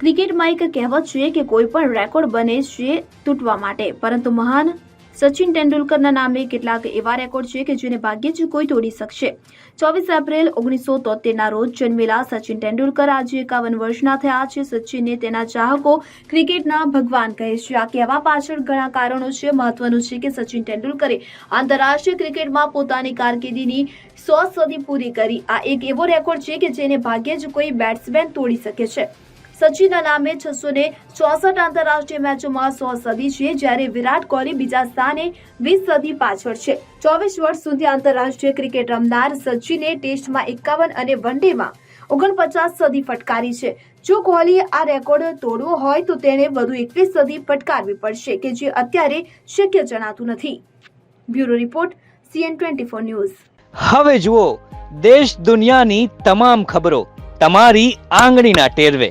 ક્રિકેટમાં એક કહેવત છે કે કોઈ પણ રેકોર્ડ બને છે તૂટવા માટે. પરંતુ મહાન સચિન તેંડુલકરના નામે કેટલાક એવા રેકોર્ડ છે કે જેને ભાગ્યે જ કોઈ તોડી શકશે. ચોવીસ એપ્રિલ ઓગણીસો તોતેરના રોજ જન્મેલા સચિન તેંડુલકર આજે એકાવન વર્ષના થયા છે. સચિનને તેના ચાહકો ક્રિકેટના ભગવાન કહે છે. આ કહેવા પાછળ ઘણા કારણો છે. મહત્વનું છે કે સચિન તેંડુલકરે આંતરરાષ્ટ્રીય ક્રિકેટમાં પોતાની કારકિર્દીની સો સદી પૂરી કરી. આ એક એવો રેકોર્ડ છે કે જેને ભાગ્યે જ કોઈ બેટ્સમેન તોડી શકે છે. સચિનના નામે છસો ને ચોસઠ આંતરરાષ્ટ્રીય મેચોમાં સો સદી છે, જ્યારે વિરાટ કોહલી બીજા સ્થાને વીસ સદી પાછળ છે. ચોવીસ વર્ષ સુધી આંતરરાષ્ટ્રીય ક્રિકેટ રમનાર સચિને ટેસ્ટમાં એકાવન અને વનડેમાં ઓગણપચાસ સદી ફટકારી છે. જો કોહલીએ આ રેકોર્ડ તોડવો હોય, તો તેણે વધુ એકવીસ સદી ફટકારવી પડશે, કે જે અત્યારે શક્ય જણાતું નથી. Bureau report, CN twenty four news. હવે જુઓ, દેશ દુનિયાની તમામ ખબરો તમારી આંગળીના ટેરવે.